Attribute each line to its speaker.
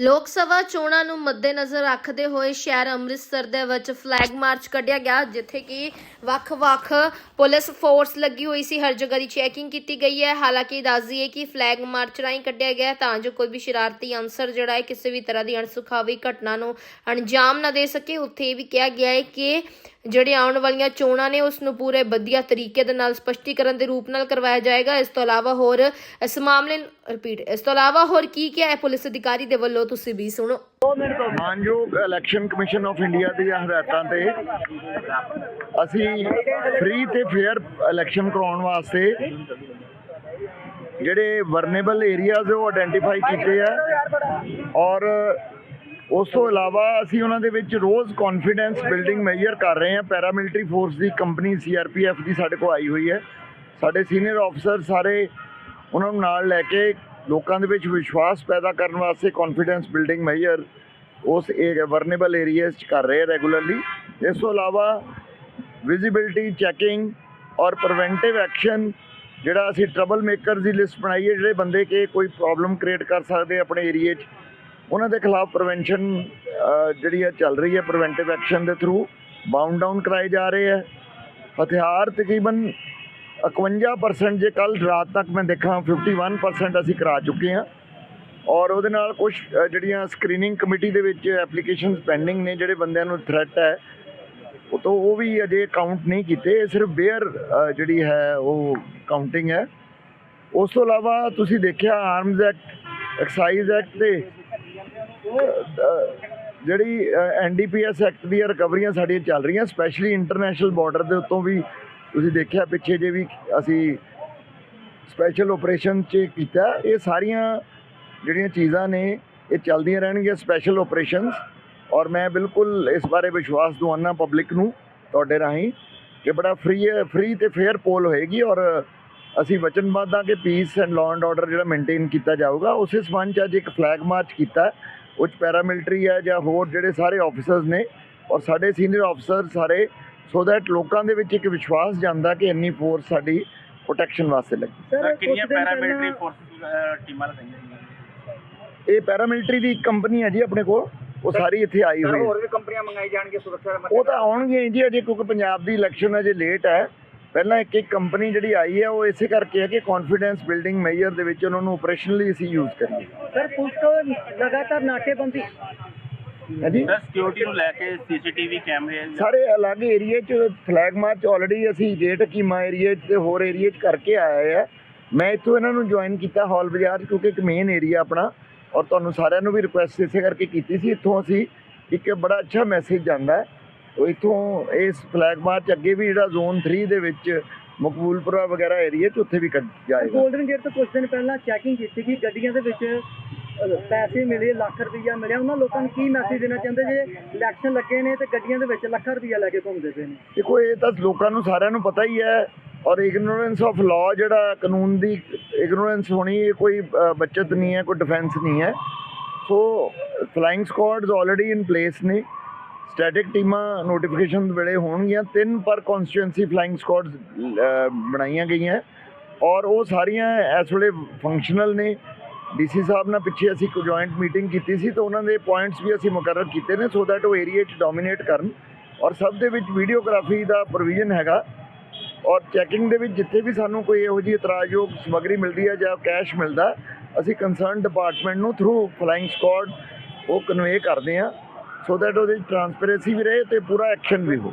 Speaker 1: ਲੋਕ ਸਭਾ ਚੋਣਾਂ ਨੂੰ ਮੱਦੇਨਜ਼ਰ ਰੱਖਦੇ ਹੋਏ ਸ਼ਹਿਰ ਅੰਮ੍ਰਿਤਸਰ ਦੇ ਵਿੱਚ ਫਲੈਗ ਮਾਰਚ ਕੱਢਿਆ ਗਿਆ, ਜਿੱਥੇ ਕਿ ਵੱਖ-ਵੱਖ ਪੁਲਿਸ ਫੋਰਸ ਲੱਗੀ ਹੋਈ ਸੀ। ਹਰ ਜਗ੍ਹਾ ਦੀ ਚੈਕਿੰਗ ਕੀਤੀ ਗਈ ਹੈ। ਹਾਲਾਂਕਿ ਦੱਸ ਦਈਏ ਕਿ ਫਲੈਗ ਮਾਰਚ ਰਾਹੀਂ ਕੱਢਿਆ ਗਿਆ ਤਾਂ ਜੋ ਕੋਈ ਵੀ ਸ਼ਰਾਰਤੀ ਅਨਸਰ ਜਿਹੜਾ ਹੈ, ਕਿਸੇ ਵੀ ਤਰ੍ਹਾਂ ਦੀ ਅਣਸੁਖਾਵੀ ਘਟਨਾ ਨੂੰ ਅੰਜਾਮ ਨਾ ਦੇ ਸਕੇ। ਉੱਥੇ ਇਹ ਵੀ ਕਿਹਾ ਗਿਆ ਹੈ ਕਿ ਜਿਹੜੇ ਆਉਣ ਵਾਲੀਆਂ ਚੋਣਾਂ ਨੇ, ਉਸ ਨੂੰ ਪੂਰੇ ਵਧੀਆ ਤਰੀਕੇ ਦੇ ਨਾਲ ਸਪਸ਼ਟੀਕਰਨ ਦੇ ਰੂਪ ਨਾਲ ਕਰਵਾਇਆ ਜਾਏਗਾ। ਇਸ ਤੋਂ ਇਲਾਵਾ ਹੋਰ, ਇਸ ਮਾਮਲੇ ਰਿਪੀਟ ਇਸ ਤੋਂ ਇਲਾਵਾ ਹੋਰ ਕੀ ਕਿਹਾ ਹੈ ਪੁਲਿਸ ਅਧਿਕਾਰੀ ਦੇ ਵੱਲੋਂ? ਤੁਸੀਂ ਵੀ ਸੁਣੋ।
Speaker 2: ਮਾਨਯੋਗ ਇਲੈਕਸ਼ਨ ਕਮਿਸ਼ਨ ਆਫ ਇੰਡੀਆ ਦੀਆਂ ਹਦਾਇਤਾਂ ਤੇ ਅਸੀਂ ਫ੍ਰੀ ਤੇ ਫੇਅਰ ਇਲੈਕਸ਼ਨ ਕਰਾਉਣ ਵਾਸਤੇ ਜਿਹੜੇ ਵਰਨੇਬਲ ਏਰੀਆਜ਼ ਉਹ ਆਇਡੈਂਟੀਫਾਈ ਕੀਤੇ ਆ। ਔਰ ਉਸ ਤੋਂ ਇਲਾਵਾ ਅਸੀਂ ਉਹਨਾਂ ਦੇ ਵਿੱਚ ਰੋਜ਼ ਕੌਨਫੀਡੈਂਸ ਬਿਲਡਿੰਗ ਮੈਜਰ ਕਰ ਰਹੇ ਹਾਂ ਪੈਰਾਮਿਲਟਰੀ ਫੋਰਸ ਦੀ ਕੰਪਨੀ ਸੀਆਰਪੀਐਫ ਦੀ ਸਾਡੇ ਕੋਲ ਆਈ ਹੋਈ ਹੈ। ਸਾਡੇ ਸੀਨੀਅਰ ਅਫਸਰ ਸਾਰੇ ਉਹਨਾਂ ਨੂੰ ਨਾਲ ਲੈ ਕੇ ਲੋਕਾਂ ਦੇ ਵਿੱਚ ਵਿਸ਼ਵਾਸ ਪੈਦਾ ਕਰਨ ਵਾਸਤੇ ਕੌਨਫੀਡੈਂਸ ਬਿਲਡਿੰਗ ਮੈਜਰ ਉਸ ਵਰਨੇਬਲ ਏਰੀਆਜ਼ 'ਚ ਕਰ ਰਹੇ ਆ ਰੈਗੂਲਰਲੀ ਇਸ ਤੋਂ ਇਲਾਵਾ ਵਿਜ਼ਿਬਿਲਟੀ ਚੈਕਿੰਗ ਔਰ ਪ੍ਰੀਵੈਂਟਿਵ ਐਕਸ਼ਨ ਜਿਹੜਾ ਅਸੀਂ ਟਰਬਲ ਮੇਕਰਸ ਦੀ ਲਿਸਟ ਬਣਾਈ ਹੈ, ਜਿਹੜੇ ਬੰਦੇ ਕਿ ਕੋਈ ਪ੍ਰੋਬਲਮ ਕ੍ਰੀਏਟ ਕਰ ਸਕਦੇ ਆਪਣੇ ਏਰੀਏ 'ਚ, ਉਹਨਾਂ ਦੇ ਖਿਲਾਫ ਪ੍ਰੀਵੈਂਸ਼ਨ ਜਿਹੜੀ ਹੈ ਚੱਲ ਰਹੀ ਹੈ ਪ੍ਰੀਵੈਂਟਿਵ ਐਕਸ਼ਨ ਦੇ ਥਰੂ ਬਾਉਂਡ ਡਾਊਨ ਕਰਾਏ ਜਾ ਰਹੇ ਹੈ ਹਥਿਆਰ ਤਕਰੀਬਨ 51% ਜੇ ਕੱਲ ਰਾਤ ਤੱਕ ਮੈਂ ਦੇਖਾਂ 51% ਅਸੀਂ ਕਰਾ ਚੁੱਕੇ ਹਾਂ। ਔਰ ਉਹਦੇ ਨਾਲ ਕੁਝ ਜਿਹੜੀਆਂ ਸਕਰੀਨਿੰਗ ਕਮੇਟੀ ਦੇ ਵਿੱਚ ਐਪਲੀਕੇਸ਼ਨਸ ਪੈਂਡਿੰਗ ਨੇ ਜਿਹੜੇ ਬੰਦਿਆਂ ਨੂੰ ਥ੍ਰੈਟ ਹੈ ਉਹ ਤੋਂ ਉਹ ਵੀ ਅਜੇ ਕਾਊਂਟ ਨਹੀਂ ਕੀਤੇ। ਇਹ ਸਿਰਫ ਬੇਅਰ ਜਿਹੜੀ ਹੈ ਉਹ ਕਾਊਂਟਿੰਗ ਹੈ। ਉਸ ਤੋਂ ਇਲਾਵਾ ਤੁਸੀਂ ਦੇਖਿਆ ਆਰਮਜ਼ ਐਕਟ ਐਕਸਾਈਜ਼ ਐਕਟ ਤੇ ਅਹ, ਜਿਹੜੀ ਐਨਡੀਪੀਐਸ ਐਕਟ ਦੀਆਂ ਰਿਕਵਰੀਆਂ ਸਾਡੀਆਂ ਚੱਲ ਰਹੀਆਂ ਸਪੈਸ਼ਲੀ ਇੰਟਰਨੈਸ਼ਨਲ ਬਾਰਡਰ ਦੇ ਉੱਤੋਂ ਵੀ ਤੁਸੀਂ ਦੇਖਿਆ ਪਿੱਛੇ ਜੇ ਵੀ ਅਸੀਂ ਸਪੈਸ਼ਲ ਆਪਰੇਸ਼ਨ 'ਚ ਕੀਤਾ, ਇਹ ਸਾਰੀਆਂ ਜਿਹੜੀਆਂ ਚੀਜ਼ਾਂ ਨੇ, ਇਹ ਚੱਲਦੀਆਂ ਰਹਿਣਗੀਆਂ ਸਪੈਸ਼ਲ ਆਪਰੇਸ਼ਨਸ ਔਰ ਮੈਂ ਬਿਲਕੁਲ ਇਸ ਬਾਰੇ ਵਿਸ਼ਵਾਸ ਦਵਾਨਾ ਪਬਲਿਕ ਨੂੰ ਤੁਹਾਡੇ ਰਾਹੀਂ ਕਿ ਬੜਾ ਫ੍ਰੀ ਫ੍ਰੀ ਤੇ ਫੇਅਰ ਪੋਲ ਹੋਏਗੀ ਔਰ ਅਸੀਂ ਵਚਨਬੱਧ ਹਾਂ ਕਿ peace and law and order ਜਿਹੜਾ ਮੇਨਟੇਨ ਕੀਤਾ ਜਾਊਗਾ, ਉਸੇ ਸਬੰਧ 'ਚ ਅੱਜ ਇੱਕ ਫਲੈਗ ਮਾਰਚ ਕੀਤਾ ਉਹ 'ਚ ਪੈਰਾਮਿਲਟਰੀ ਹੈ ਜਾਂ ਹੋਰ ਜਿਹੜੇ ਸਾਰੇ ਆਫੀਸਰਸ ਨੇ ਔਰ ਸਾਡੇ ਸੀਨੀਅਰ ਆਫੀਸਰ ਸਾਰੇ ਸੋ ਦੈਟ ਲੋਕਾਂ ਦੇ ਵਿੱਚ ਇੱਕ ਵਿਸ਼ਵਾਸ ਜਾਂਦਾ ਕਿ ਇੰਨੀ ਫੋਰਸ ਸਾਡੀ ਪ੍ਰੋਟੈਕਸ਼ਨ ਵਾਸਤੇ ਲੱਗੀ।
Speaker 3: ਸਰ ਕਿੰਨੀਆਂ ਪੈਰਾਮਿਲਟਰੀ ਫੋਰਸਸ ਟੀਮਾਂ ਲਗਾਈਆਂ ਗਈਆਂ
Speaker 2: ਇਹ ਪੈਰਾਮਿਲਟਰੀ ਦੀ ਕੰਪਨੀ ਹੈ ਜੀ ਆਪਣੇ ਕੋਲ। ਉਹ ਸਾਰੀ ਇੱਥੇ ਆਈ ਹੋਈ ਹੈ।
Speaker 3: ਹੋਰ ਵੀ ਕੰਪਨੀਆਂ ਮੰਗਾਈ ਜਾਣਗੀਆਂ ਸੁਰੱਖਿਆ ਦੇ
Speaker 2: ਉਹ ਤਾਂ ਆਉਣਗੀਆਂ ਜੀ ਅਜੇ ਕਿਉਂਕਿ ਪੰਜਾਬ ਦੀ ਇਲੈਕਸ਼ਨ ਅਜੇ ਲੇਟ ਹੈ। ਪਹਿਲਾਂ ਇੱਕ ਇੱਕ ਕੰਪਨੀ ਜਿਹੜੀ ਆਈ ਹੈ ਉਹ ਇਸੇ ਕਰਕੇ ਹੈ ਕਿ ਕੌਨਫੀਡੈਂਸ ਬਿਲਡਿੰਗ ਮੈਜਰ ਦੇ ਵਿੱਚ ਉਹਨਾਂ ਨੂੰ ਆਪਰੇਸ਼ਨਲੀ ਅਸੀਂ ਯੂਜ਼ ਕਰੀਏ।
Speaker 4: ਸਰ ਪੁਲਿਸ ਲਗਾਤਾਰ ਨਾਕੇਬੰਦੀ।
Speaker 2: ਹਾਂਜੀ?
Speaker 3: ਸਰ ਸਿਕਿਉਰਿਟੀ ਨੂੰ ਲੈ ਕੇ ਸੀਸੀਟੀਵੀ ਕੈਮਰੇ
Speaker 2: ਸਾਰੇ ਅਲੱਗ ਏਰੀਏ 'ਚ ਫਲੈਗ ਮਾਰਚ ਆਲਰੇਡੀ ਅਸੀਂ ਜੇਠ ਕੀਮਾ ਏਰੀਏ 'ਚ ਤੇ ਹੋਰ ਏਰੀਏ 'ਚ ਕਰਕੇ ਆਏ ਆ। ਮੈਂ ਇੱਥੋਂ ਇਹਨਾਂ ਨੂੰ ਜੁਆਇਨ ਕੀਤਾ ਹਾਲ ਬਾਜ਼ਾਰ 'ਚ ਕਿਉਂਕਿ ਇੱਕ ਮੇਨ ਏਰੀਆ ਆਪਣਾ ਔਰ ਤੁਹਾਨੂੰ ਸਾਰਿਆਂ ਨੂੰ ਵੀ ਰਿਕੁਐਸਟ ਇਸੇ ਕਰਕੇ ਕੀਤੀ ਸੀ। ਇੱਥੋਂ ਅਸੀਂ ਇੱਕ ਬੜਾ ਅੱਛਾ ਮੈਸੇਜ ਜਾਂਦਾ ਹੈ। ਉਹ ਇੱਥੋਂ ਇਸ ਫਲੈਗ ਮਾਰਚ ਅੱਗੇ ਵੀ ਜਿਹੜਾ ਜ਼ੋਨ 3 ਦੇ ਵਿੱਚ ਮਕਬੂਲਪੁਰਾ ਵਗੈਰਾ ਏਰੀਏ 'ਚ ਉੱਥੇ ਵੀ ਕੱਢ ਜਾਏਗਾ।
Speaker 4: ਗੋਲਡਨ ਗੇਟ ਤੋਂ ਕੁਝ ਦਿਨ ਪਹਿਲਾਂ ਚੈਕਿੰਗ ਕੀਤੀ ਕਿ ਗੱਡੀਆਂ ਦੇ ਵਿੱਚ ਪੈਸੇ ਮਿਲੇ ਲੱਖ ਰੁਪਈਆ ਮਿਲਿਆ। ਉਹਨਾਂ ਲੋਕਾਂ ਨੂੰ ਕੀ ਮੈਸੇਜ ਦੇਣਾ ਚਾਹੁੰਦੇ? ਜੇ ਇਲੈਕਸ਼ਨ ਲੱਗੇ ਨੇ ਤੇ ਗੱਡੀਆਂ ਦੇ ਵਿੱਚ ਲੱਖਾਂ ਰੁਪਈਆ ਲੈ ਕੇ ਘੁੰਮਦੇ ਪਏ ਨੇ।
Speaker 2: ਦੇਖੋ ਇਹ ਤਾਂ ਲੋਕਾਂ ਨੂੰ ਸਾਰਿਆਂ ਨੂੰ ਪਤਾ ਹੀ ਹੈ ਔਰ ਇਗਨੋਰੈਂਸ ਆਫ ਲਾਅ ਜਿਹੜਾ ਕਾਨੂੰਨ ਦੀ ਇਗਨੋਰੈਂਸ ਹੋਣੀ ਇਹ ਕੋਈ ਅ, ਬੱਚਤ ਨਹੀਂ ਹੈ ਕੋਈ ਡਿਫੈਂਸ ਨਹੀਂ ਹੈ। So flying squads already in place ਨੇ। ਸਟੈਟਿਕ ਟੀਮਾਂ ਨੋਟੀਫਿਕੇਸ਼ਨ ਵੇਲੇ ਹੋਣਗੀਆਂ। ਤਿੰਨ ਪਰ ਕਨਸਟੀਟੂਐਂਸੀ ਫਲਾਈਂਗ ਸਕੁਆਡਸ ਬਣਾਈਆਂ ਗਈਆਂ। ਔਰ ਉਹ ਸਾਰੀਆਂ ਇਸ ਵੇਲੇ ਫੰਕਸ਼ਨਲ ਨੇ। ਡੀਸੀ ਸਾਹਿਬ ਨਾਲ ਪਿੱਛੇ ਅਸੀਂ ਕੋ ਜੁਆਇੰਟ ਮੀਟਿੰਗ ਕੀਤੀ ਸੀ, ਤਾਂ ਉਹਨਾਂ ਦੇ ਪੁਆਇੰਟਸ ਵੀ ਅਸੀਂ ਮੁਕਰਰ ਕੀਤੇ ਨੇ ਸੋ ਦੈਟ ਉਹ ਏਰੀਆ 'ਚ ਡੋਮੀਨੇਟ ਕਰਨ। ਔਰ ਸਭ ਦੇ ਵਿੱਚ ਵੀਡੀਓਗ੍ਰਾਫੀ ਦਾ ਪ੍ਰੋਵੀਜ਼ਨ ਹੈਗਾ। ਔਰ ਚੈਕਿੰਗ ਦੇ ਵਿੱਚ ਜਿੱਥੇ ਵੀ ਸਾਨੂੰ ਕੋਈ ਇਹੋ ਜਿਹੀ ਇਤਰਾਜ਼ਯੋਗ ਸਮੱਗਰੀ ਮਿਲਦੀ ਹੈ ਜਾਂ ਕੈਸ਼ ਮਿਲਦਾ, ਅਸੀਂ ਕੰਸਰਨ ਡਿਪਾਰਟਮੈਂਟ ਨੂੰ ਥਰੂ ਫਲਾਈਂਗ ਸਕੁਆਡ ਉਹ ਕਨਵੇ ਕਰਦੇ ਹਾਂ ਸੋ ਦੈਟ ਉਹਦੇ ਟ੍ਰਾਂਸਪੇਰੈਂਸੀ ਵੀ ਰਹੇ ਤੇ ਪੂਰਾ ਐਕਸ਼ਨ ਵੀ ਹੋ